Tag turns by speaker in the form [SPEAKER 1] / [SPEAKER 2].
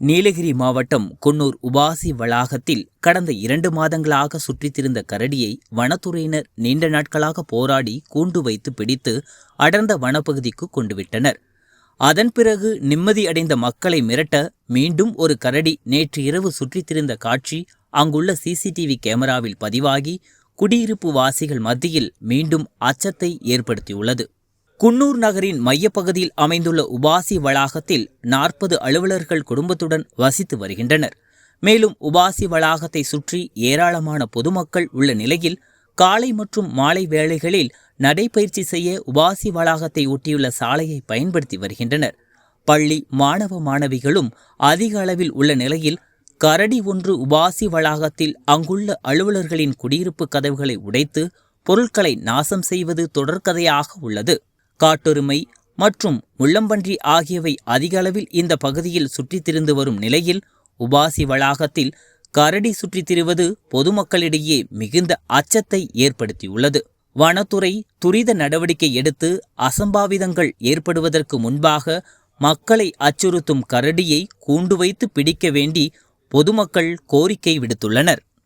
[SPEAKER 1] நீலகிரி மாவட்டம் குன்னூர் உபாசி வளாகத்தில் கடந்த இரண்டு மாதங்களாக சுற்றித்திருந்த கரடியை வனத்துறையினர் நீண்ட நாட்களாக போராடி கூண்டு வைத்து பிடித்து அடர்ந்த வனப்பகுதிக்கு கொண்டுவிட்டனர். அதன் பிறகு நிம்மதி அடைந்த மக்களை மிரட்ட மீண்டும் ஒரு கரடி நேற்று இரவு சுற்றித்திருந்த காட்சி அங்குள்ள சிசிடிவி கேமராவில் பதிவாகி குடியிருப்பு வாசிகள் மத்தியில் மீண்டும் அச்சத்தை ஏற்படுத்தியுள்ளது. குன்னூர் நகரின் மையப்பகுதியில் அமைந்துள்ள உபாசி வளாகத்தில் நாற்பது அலுவலர்கள் குடும்பத்துடன் வசித்து வருகின்றனர். மேலும் உபாசி வளாகத்தை சுற்றி ஏராளமான பொதுமக்கள் உள்ள நிலையில் காலை மற்றும் மாலை வேளைகளில் நடைபயிற்சி செய்ய உபாசி வளாகத்தை ஒட்டியுள்ள சாலையை பயன்படுத்தி வருகின்றனர். பள்ளி மாணவ மாணவிகளும் அதிக அளவில் உள்ள நிலையில் கரடி ஒன்று உபாசி வளாகத்தில் அங்குள்ள அலுவலர்களின் குடியிருப்பு கதவுகளை உடைத்து பொருட்களை நாசம் செய்வது தொடர்கதையாக உள்ளது. காட்டெருமை மற்றும் முள்ளம்பன்றி ஆகியவை அதிக அளவில் இந்த பகுதியில் சுற்றித் திரிந்து வரும் நிலையில் உபாசி வளாகத்தில் கரடி சுற்றித் திரிவது பொதுமக்களிடையே மிகுந்த அச்சத்தை ஏற்படுத்தியுள்ளது. வனத்துறை துரித நடவடிக்கை எடுத்து அசம்பாவிதங்கள் ஏற்படுவதற்கு முன்பாக மக்களை அச்சுறுத்தும் கரடியை கூண்டு வைத்து பிடிக்க வேண்டி பொதுமக்கள் கோரிக்கை விடுத்துள்ளனர்.